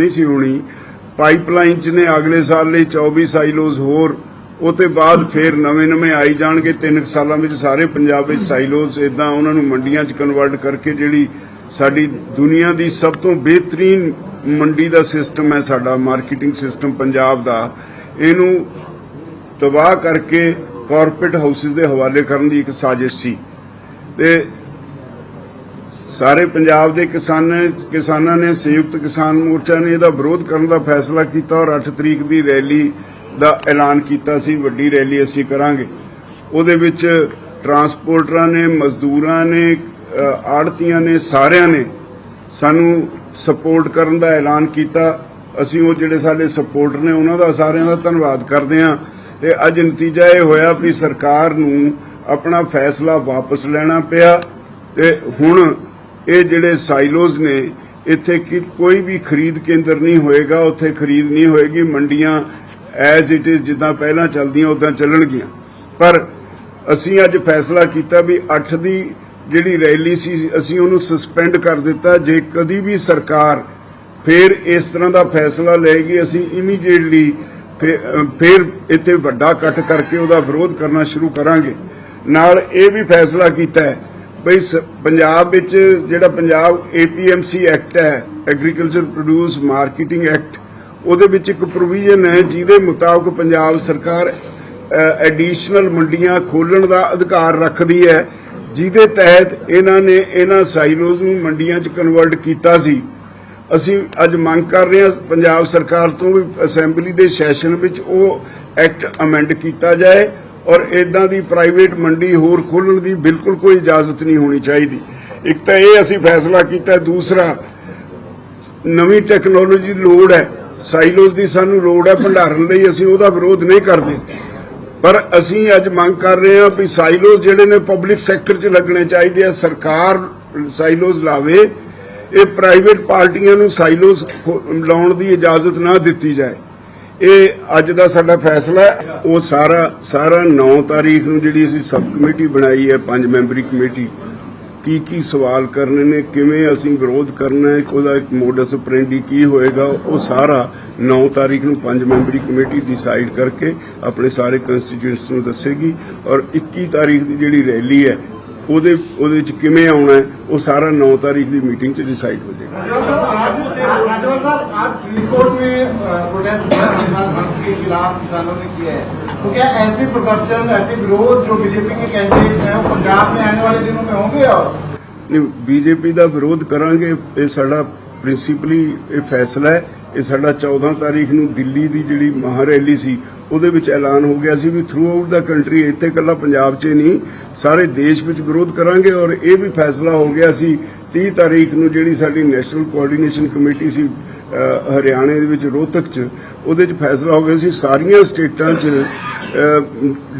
ਨਹੀਂ ਸੀ ਹੋਣੀ। ਪਾਈਪਲਾਈਨ ਚ ਨੇ ਅਗਲੇ ਸਾਲ ਲਈ 24 ਸਾਈਲੋਜ਼ ਹੋਰ। ਉਹ ਤੇ ਬਾਅਦ ਫੇਰ ਨਵੇਂ-ਨਵੇਂ ਆਈ ਜਾਣਗੇ। ਤਿੰਨ ਕੁ ਸਾਲਾਂ ਵਿੱਚ ਸਾਰੇ ਪੰਜਾਬ ਵਿੱਚ ਸਾਈਲੋਜ਼ ਇਦਾਂ ਉਹਨਾਂ ਨੂੰ ਮੰਡੀਆਂ ਚ ਕਨਵਰਟ ਕਰਕੇ ਜਿਹੜੀ ਸਾਡੀ ਦੁਨੀਆ ਦੀ ਸਭ ਤੋਂ ਬਿਹਤਰੀਨ ਮੰਡੀ ਦਾ ਸਿਸਟਮ ਹੈ ਸਾਡਾ ਮਾਰਕੀਟਿੰਗ ਸਿਸਟਮ ਪੰਜਾਬ ਦਾ। ਇਹਨੂੰ ਤਬਾਹ ਕਰਕੇ ਕਾਰਪੋਰੇਟ ਹਾਊਸਿਸ ਦੇ ਹਵਾਲੇ ਕਰਨ ਦੀ ਇੱਕ ਸਾਜ਼ਿਸ਼ ਸੀ। ਤੇ ਸਾਰੇ ਪੰਜਾਬ ਦੇ ਕਿਸਾਨ, ਕਿਸਾਨਾਂ ਨੇ, ਸੰਯੁਕਤ ਕਿਸਾਨ ਮੋਰਚਾ ਨੇ ਇਹਦਾ ਵਿਰੋਧ ਕਰਨ ਦਾ ਫੈਸਲਾ ਕੀਤਾ ਔਰ 8 ਤਰੀਕ ਦੀ ਰੈਲੀ ਦਾ ਐਲਾਨ ਕੀਤਾ ਸੀ। ਵੱਡੀ ਰੈਲੀ ਅਸੀਂ ਕਰਾਂਗੇ। ਉਹਦੇ ਵਿੱਚ ਟਰਾਂਸਪੋਰਟਰਾਂ ਨੇ, ਮਜ਼ਦੂਰਾਂ ਨੇ ਆੜਤੀਆਂ ਨੇ, ਸਾਰਿਆਂ ਨੇ ਸਾਨੂੰ ਸਪੋਰਟ ਕਰਨ ਦਾ ਐਲਾਨ ਕੀਤਾ। ਅਸੀਂ ਉਹ ਜਿਹੜੇ ਸਾਡੇ ਸਪੋਰਟਰ ਨੇ, ਉਹਨਾਂ ਦਾ ਸਾਰਿਆਂ ਦਾ ਧੰਨਵਾਦ ਕਰਦੇ ਹਾਂ। ਤੇ ਅੱਜ ਨਤੀਜਾ ਇਹ ਹੋਇਆ ਵੀ ਸਰਕਾਰ ਨੂੰ ਆਪਣਾ ਫੈਸਲਾ ਵਾਪਸ ਲੈਣਾ ਪਿਆ ਤੇ ਹੁਣ ਇਹ ਜਿਹੜੇ ਸਾਈਲੋਜ਼ ਨੇ, ਇੱਥੇ ਕੋਈ ਵੀ ਖਰੀਦ ਕੇਂਦਰ ਨਹੀਂ ਹੋਏਗਾ, ਉੱਥੇ ਖਰੀਦ ਨਹੀਂ ਹੋਏਗੀ, ਮੰਡੀਆਂ ਐਜ਼ ਇਟ ਇਜ਼ ਜਿੱਦਾਂ ਪਹਿਲਾਂ ਚੱਲਦੀਆਂ, ਉਦਾਂ ਚੱਲਣਗੀਆਂ। ਪਰ ਅਸੀਂ ਅੱਜ ਫੈਸਲਾ ਕੀਤਾ ਵੀ 8 ਦੀ ਜਿਹੜੀ ਰੈਲੀ ਸੀ, ਅਸੀਂ ਉਹਨੂੰ ਸਸਪੈਂਡ ਕਰ ਦਿੱਤਾ। ਜੇ ਕਦੀ ਵੀ ਸਰਕਾਰ ਫਿਰ ਇਸ ਤਰ੍ਹਾਂ ਦਾ ਫੈਸਲਾ ਲਏਗੀ, ਅਸੀਂ ਇਮੀਡੀਏਟਲੀ ਫਿਰ ਇੱਥੇ ਵੱਡਾ ਇਕੱਠ ਕਰਕੇ ਉਹਦਾ ਵਿਰੋਧ ਕਰਨਾ ਸ਼ੁਰੂ ਕਰਾਂਗੇ। ਨਾਲ ਇਹ ਵੀ ਫੈਸਲਾ ਕੀਤਾ ਹੈ ਬਈ ਸ- ਪੰਜਾਬ ਵਿੱਚ ਜਿਹੜਾ ਪੰਜਾਬ APMC ਐਕਟ ਹੈ ਐਗਰੀਕਲਚਰ ਪ੍ਰੋਡਿਊਸ ਮਾਰਕੀਟਿੰਗ ਐਕਟ ਉਹਦੇ ਵਿੱਚ ਇੱਕ ਪ੍ਰੋਵੀਜ਼ਨ ਹੈ ਜਿਹਦੇ ਮੁਤਾਬਕ ਪੰਜਾਬ ਸਰਕਾਰ ਐਡੀਸ਼ਨਲ ਮੰਡੀਆਂ ਖੋਲਣ ਦਾ ਅਧਿਕਾਰ ਰੱਖਦੀ ਹੈ, ਜਿਹਦੇ ਤਹਿਤ ਇਹਨਾਂ ਨੇ ਇਹਨਾਂ ਸਾਈਲੋਜ਼ ਨੂੰ ਮੰਡੀਆਂ 'ਚ ਕਨਵਰਟ ਕੀਤਾ ਸੀ। ਅਸੀਂ ਅੱਜ ਮੰਗ ਕਰ ਰਹੇ ਹਾਂ ਪੰਜਾਬ ਸਰਕਾਰ ਤੋਂ ਵੀ ਅਸੈਂਬਲੀ ਦੇ ਸੈਸ਼ਨ ਵਿੱਚ ਉਹ ਐਕਟ ਅਮੈਂਡ ਕੀਤਾ ਜਾਏ। ਔਰ ਇਦਾਂ ਦੀ ਪ੍ਰਾਈਵੇਟ ਮੰਡੀ ਹੋਰ ਖੋਲਣ ਦੀ ਬਿਲਕੁਲ ਕੋਈ ਇਜਾਜ਼ਤ ਨਹੀਂ ਹੋਣੀ ਚਾਹੀਦੀ। ਇੱਕ ਤਾਂ ਇਹ ਅਸੀਂ ਫੈਸਲਾ ਕੀਤਾ, ਦੂਸਰਾ, ਨਵੀਂ ਟੈਕਨੋਲੋਜੀ ਦੀ ਲੋੜ ਹੈ। ਸਾਈਲੋਜ਼ ਦੀ ਸਾਨੂੰ ਲੋੜ ਹੈ, ਭੰਡਾਰਨ ਲਈ ਅਸੀਂ ਉਹਦਾ ਵਿਰੋਧ ਨਹੀਂ ਕਰਦੇ। ਪਰ ਅਸੀਂ ਅੱਜ ਮੰਗ ਕਰ ਰਹੇ ਹਾਂ ਵੀ ਸਾਈਲੋਜ਼ ਜਿਹੜੇ ਨੇ ਪਬਲਿਕ ਸੈਕਟਰ 'ਚ ਲੱਗਣੇ ਚਾਹੀਦੇ ਆ, ਸਰਕਾਰ ਸਾਈਲੋਜ਼ ਲਾਵੇ, ਇਹ ਪ੍ਰਾਈਵੇਟ ਪਾਰਟੀਆਂ ਨੂੰ ਸਾਈਲੋਜ਼ ਲਾਉਣ ਦੀ ਇਜਾਜ਼ਤ ਨਾ ਦਿੱਤੀ ਜਾਏ। ਇਹ ਅੱਜ ਦਾ ਸਾਡਾ ਫੈਸਲਾ ਉਹ ਸਾਰਾ ਸਾਰਾ 9 ਤਾਰੀਖ ਨੂੰ ਜਿਹੜੀ ਅਸੀਂ ਸਬ ਕਮੇਟੀ ਬਣਾਈ ਹੈ, ਪੰਜ ਮੈਂਬਰੀ ਕਮੇਟੀ, ਕੀ ਕੀ ਸਵਾਲ ਕਰਨੇ ਨੇ, ਕਿਵੇਂ ਅਸੀਂ ਵਿਰੋਧ ਕਰਨਾ ਹੈ, ਉਹਦਾ ਇੱਕ ਮੋਡਸ ਆਪਰੈਂਡੀ ਕੀ ਹੋਏਗਾ, ਉਹ ਸਾਰਾ 9 ਤਾਰੀਖ ਨੂੰ ਪੰਜ ਮੈਂਬਰੀ ਕਮੇਟੀ ਡਿਸਾਈਡ ਕਰਕੇ ਆਪਣੇ ਸਾਰੇ ਕੰਸਟੀਚੁਐਂਟਸ ਨੂੰ ਦੱਸੇਗੀ। ਔਰ 21 ਤਾਰੀਖ ਦੀ ਜਿਹੜੀ ਰੈਲੀ ਹੈ ਉਹਦੇ ਉਹਦੇ ਵਿੱਚ ਕਿਵੇਂ ਆਉਣਾ ਹੈ ਉਹ ਸਾਰਾ 9 ਤਾਰੀਖ ਦੀ ਮੀਟਿੰਗ 'ਚ ਡਿਸਾਈਡ ਹੋ ਜਾਏਗਾ राजभर साहब आज फरीदकोट में अ, प्रोटेस्ट हुआ किसान हंस के खिलाफ किसानों ने किया है तो क्या ऐसे प्रदर्शन ऐसे विरोध जो बीजेपी के कैंडिडेट्स हैं वो पंजाब में आने वाले दिनों में होंगे और ਨਹੀਂ ਬੀਜੇਪੀ ਦਾ ਵਿਰੋਧ ਕਰਾਂਗੇ ਇਹ ਸਾਡਾ ਪ੍ਰਿੰਸੀਪਲੀ ਇਹ ਫੈਸਲਾ ਹੈ ਇਹ ਸਾਡਾ 14 ਤਾਰੀਖ ਨੂੰ ਦਿੱਲੀ ਦੀ ਜਿਹੜੀ ਮਹਾਰੈਲੀ ਸੀ, ਉਹਦੇ ਵਿੱਚ ਐਲਾਨ ਹੋ ਗਿਆ ਸੀ ਵੀ ਥਰੂ ਆਊਟ ਦਾ ਕੰਟਰੀ ਇੱਥੇ ਇਕੱਲਾ ਪੰਜਾਬ 'ਚ ਨਹੀਂ, ਸਾਰੇ ਦੇਸ਼ ਵਿੱਚ ਵਿਰੋਧ ਕਰਾਂਗੇ ਔਰ ਇਹ ਵੀ ਫੈਸਲਾ ਹੋ ਗਿਆ ਸੀ 30 ਤਾਰੀਖ ਨੂੰ ਜਿਹੜੀ ਸਾਡੀ ਨੈਸ਼ਨਲ ਕੋਆਰਡੀਨੇਸ਼ਨ ਕਮੇਟੀ ਸੀ ਹਰਿਆਣੇ ਦੇ ਵਿੱਚ ਰੋਹਤਕ 'ਚ, ਉਹਦੇ 'ਚ ਫੈਸਲਾ ਹੋ ਗਿਆ ਸੀ, ਸਾਰੀਆਂ ਸਟੇਟਾਂ 'ਚ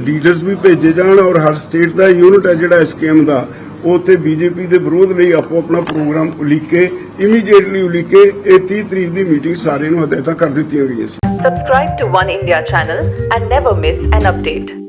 ਲੀਡਰਸ ਵੀ ਭੇਜੇ ਜਾਣ ਔਰ ਹਰ ਸਟੇਟ ਦਾ ਯੂਨਿਟ ਹੈ ਜਿਹੜਾ ਇਸ ਸਕੀਮ ਦਾ। ਉੱਥੇ ਬੀਜੇਪੀ ਦੇ ਵਿਰੋਧ ਲਈ ਆਪੋ ਆਪਣਾ ਪ੍ਰੋਗਰਾਮ ਉਲੀਕੇ ਇਮੀਡੀਏਟਲੀ ਉਲੀਕੇ, ਇਹ 30 ਤਰੀਕ ਦੀ ਮੀਟਿੰਗ ਸਾਰਿਆਂ ਨੂੰ ਹਦਾਇਤਾਂ ਕਰ ਦਿੱਤੀਆਂ ਗਈਆਂ ਸੀ Subscribe to One India channel and never miss an update.